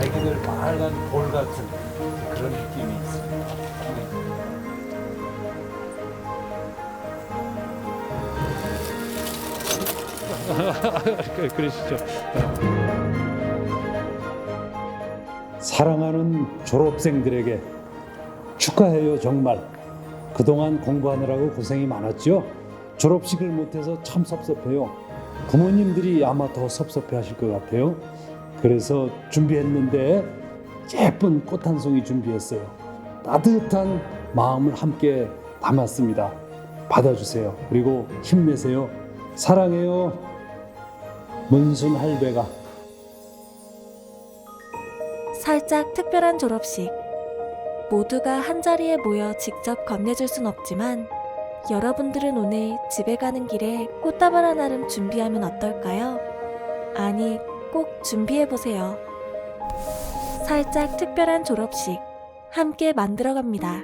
애기들 빨간 볼 같은 그런 느낌이 있습니다. 그- 그러시죠. 사랑하는 졸업생들에게 축하해요 정말. 그동안 공부하느라고 고생이 많았죠? 졸업식을 못해서 참 섭섭해요. 부모님들이 아마 더 섭섭해 하실 것 같아요. 그래서 준비했는데 예쁜 꽃 한 송이 준비했어요. 따뜻한 마음을 함께 담았습니다. 받아주세요. 그리고 힘내세요. 사랑해요. 문순 할배가 살짝 특별한 졸업식. 모두가 한자리에 모여 직접 건네줄 순 없지만 여러분들은 오늘 집에 가는 길에 꽃다발 하나를 준비하면 어떨까요? 아니, 꼭 준비해보세요. 살짝 특별한 졸업식. 함께 만들어갑니다.